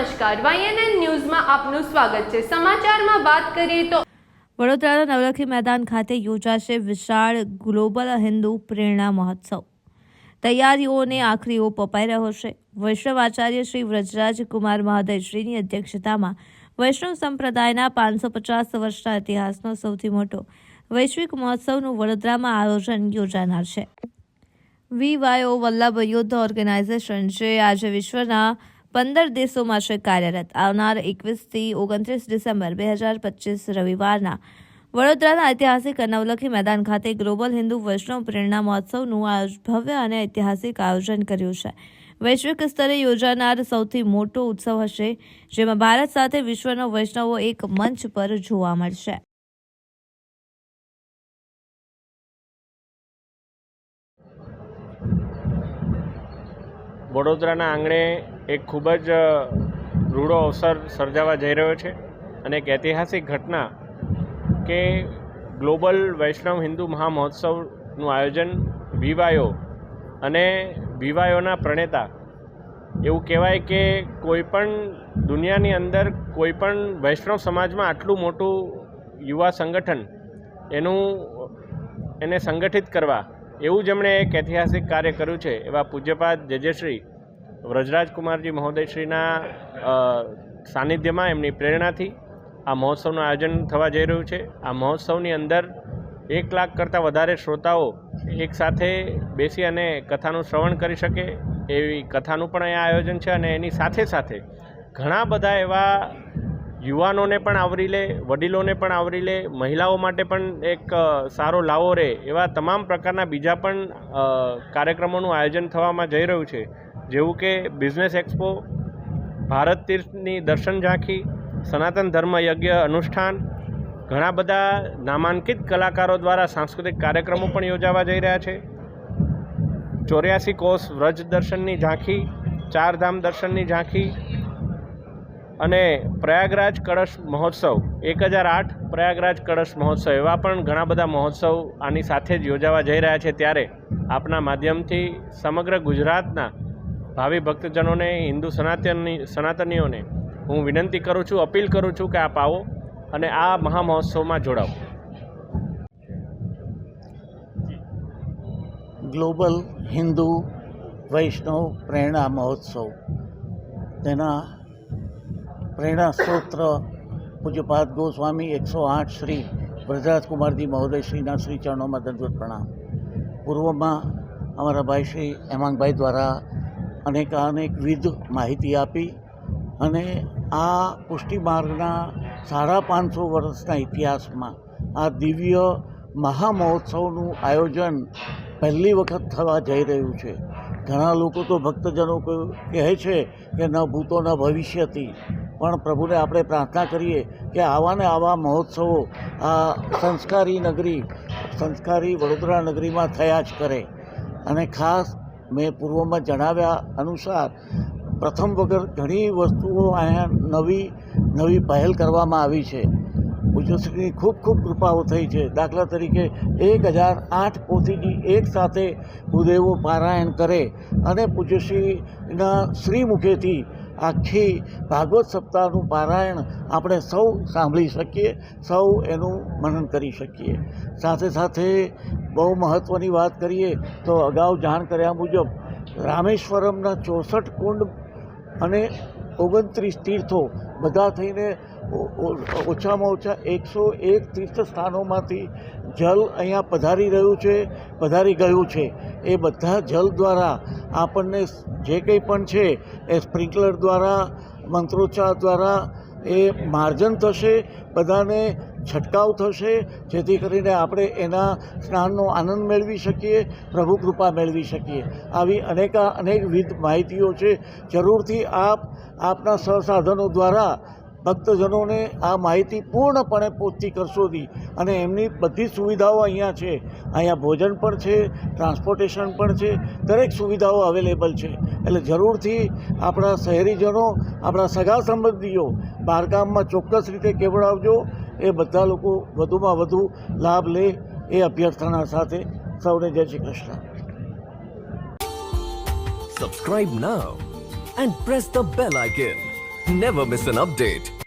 નમસ્કાર. વાયએનએન ન્યૂઝમાં આપનું સ્વાગત છે. સમાચારમાં વાત કરીએ તો વડોદરાના નવલખી મેદાન ખાતે યોજાશે વિશાળ ગ્લોબલ હિન્દુ પ્રેરણા મહોત્સવ. તૈયારીઓને આખરી ઓપ રહ્યો છે. વૈષ્ણવ આચાર્ય શ્રી વ્રજરાજ કુમાર મહાદયશ્રીની અધ્યક્ષતામાં વૈષ્ણવ સંપ્રદાયના પાંચસો પચાસ વર્ષના ઇતિહાસનો સૌથી મોટો વૈશ્વિક મહોત્સવનું વડોદરામાં આયોજન યોજાનાર છે. વીવાયઓ વલ્લભ યુદ્ધ ઓર્ગેનાઇઝેશન, જે આજે વિશ્વના પંદર દેશોમાં છે કાર્યરત આવનાર એકવીસથી ઓગણત્રીસ ડિસેમ્બર બે હજાર પચીસ રવિવારના વડોદરાના ઐતિહાસિક નવલખી મેદાન ખાતે ગ્લોબલ હિન્દુ વૈષ્ણવ પ્રેરણા મહોત્સવનું ભવ્ય અને ઐતિહાસિક આયોજન કર્યું છે. વૈશ્વિક સ્તરે યોજાનાર સૌથી મોટો ઉત્સવ હશે, જેમાં ભારત સાથે વિશ્વનો વૈષ્ણવો એક મંચ પર જોવા મળશે. વડોદરાના આંગણે એક ખૂબ જ રૂડો અવસર સર્જાવા જઈ રહ્યો છે અને એક ઐતિહાસિક ઘટના કે ગ્લોબલ વૈષ્ણવ હિન્દુ મહામહોત્સવનું આયોજન વિવાયો અને વિવાયોના પ્રણેતા. એવું કહેવાય કે કોઈપણ દુનિયાની અંદર કોઈપણ વૈષ્ણવ સમાજમાં આટલું મોટું યુવા સંગઠન એનું, એને સંગઠિત કરવા એવું જ એમણે એક ઐતિહાસિક કાર્ય કર્યું છે એવા પૂજ્યપાદ જજશ્રી વ્રજરાજકુમારજી મહોદયશ્રીના સાનિધ્યમાં એમની પ્રેરણાથી આ મહોત્સવનું આયોજન થવા જઈ રહ્યું છે. આ મહોત્સવની અંદર એક લાખ કરતાં વધારે શ્રોતાઓ એકસાથે બેસી અને કથાનું શ્રવણ કરી શકે એવી કથાનું પણ અહીંયા આયોજન છે અને એની સાથે સાથે ઘણા બધા એવા યુવાનોને પણ આવરી લે, વડીલોને પણ આવરી લે, મહિલાઓ માટે પણ એક સારો લાવો રહે એવા તમામ પ્રકારના બીજા પણ કાર્યક્રમોનું આયોજન થવામાં જઈ રહ્યું છે. જેવું કે બિઝનેસ એક્સપો, ભારત તીર્થની દર્શન ઝાંખી, સનાતન ધર્મ યજ્ઞ અનુષ્ઠાન, ઘણા બધા નામાંકિત કલાકારો દ્વારા સાંસ્કૃતિક કાર્યક્રમો પણ યોજાવા જઈ રહ્યા છે. ચોર્યાસી કોષ વ્રજ દર્શનની ઝાંખી, ચારધામ દર્શનની ઝાંખી અને પ્રયાગરાજ કળશ મહોત્સવ, એક હજાર આઠ પ્રયાગરાજ કળશ મહોત્સવ એવા પણ ઘણા બધા મહોત્સવ આની સાથે જ યોજાવા જઈ રહ્યા છે ત્યારે આપના માધ્યમથી સમગ્ર ગુજરાતના ભાવિ ભક્તજનોને, હિન્દુ સનાતનની, સનાતનીઓને હું વિનંતી કરું છું, અપીલ કરું છું કે આપ આવો અને આ મહામહોત્સવમાં જોડાઓ. ગ્લોબલ હિન્દુ વૈષ્ણવ પ્રેરણા મહોત્સવ. તેના પ્રેરણા સ્ત્રોત્ર પૂજ્યપાદ ગોસ્વામી એકસો આઠ શ્રી વ્રજરાજકુમારજી મહોદય શ્રીના શ્રી ચરણોમાં દંડવત પ્રણામ. પૂર્વમાં અમારા ભાઈ શ્રી હેમાંગભાઈ દ્વારા અનેકાનેકવિધ માહિતી આપી અને આ પુષ્ટિ માર્ગના સાડા પાંચસો વર્ષના ઇતિહાસમાં આ દિવ્ય મહામહોત્સવનું આયોજન પહેલી વખત થવા જઈ રહ્યું છે. ઘણા લોકો તો ભક્તજનો કહે છે કે ન ભૂતો ન ભવિષ્યથી પણ પ્રભુને આપણે પ્રાર્થના કરીએ કે આવા ને આવા મહોત્સવો આ સંસ્કારી નગરી, સંસ્કારી વડોદરા નગરીમાં થયા જ કરે. અને ખાસ મેં પૂર્વમાં જણાવ્યા અનુસાર પ્રથમ વગર ઘણી વસ્તુઓ અહીંયા નવી નવી પહેલ કરવામાં આવી છે. પૂજ્યશ્રીની ખૂબ ખૂબ કૃપાઓ થઈ છે. દાખલા તરીકે એક હજાર આઠ પોથીની એક સાથે ભૂદેવો પારાયણ કરે અને પૂજ્યશ્રીના શ્રી મુખેથી આખી ભાગવત સપ્તાહનું પારાયણ આપણે સૌ સાંભળી શકીએ, સૌ એનું મનન કરી શકીએ. સાથે સાથે બહુ મહત્ત્વની વાત કરીએ તો અગાઉ જાણ કર્યા મુજબ રામેશ્વરમના ચોસઠ કુંડ અને ઓગણત્રીસ તીર્થો બધા થઈને ઓછામાં ઓછા એકસો એક તીર્થ સ્થાનોમાંથી જલ અહીંયા પધારી રહ્યું છે, પધારી ગયું છે. એ બધા જલ દ્વારા આપણને જે કંઈ પણ છે એ સ્પ્રિંકલર દ્વારા, મંત્રોચ્ચાર દ્વારા એ માર્જન થશે. બધાને છંટકાવ થશે, જેથી કરીને આપણે એના સ્નાનનો આનંદ મેળવી શકીએ, પ્રભુ કૃપા મેળવી શકીએ. આવી અનેકા અનેકવિધ માહિતીઓ છે. જરૂરથી આપ, આપના સહસાધનો દ્વારા ભક્તજનોને આ માહિતી પૂર્ણપણે પહોંચતી કરશો દી અને એમની બધી સુવિધાઓ અહીંયા છે. અહીંયા ભોજન પણ છે, ટ્રાન્સપોર્ટેશન પણ છે, દરેક સુવિધાઓ અવેલેબલ છે. એટલે જરૂરથી આપણા શહેરીજનો, આપણા સગા સંબંધીઓ બહારગામમાં ચોક્કસ રીતે કેવડાવજો. એ બધા લોકો વધુમાં વધુ લાભ લે એ અભ્યર્થના સાથે સૌને જય Shri Krishna Subscribe now and press the bell icon. Never miss an update.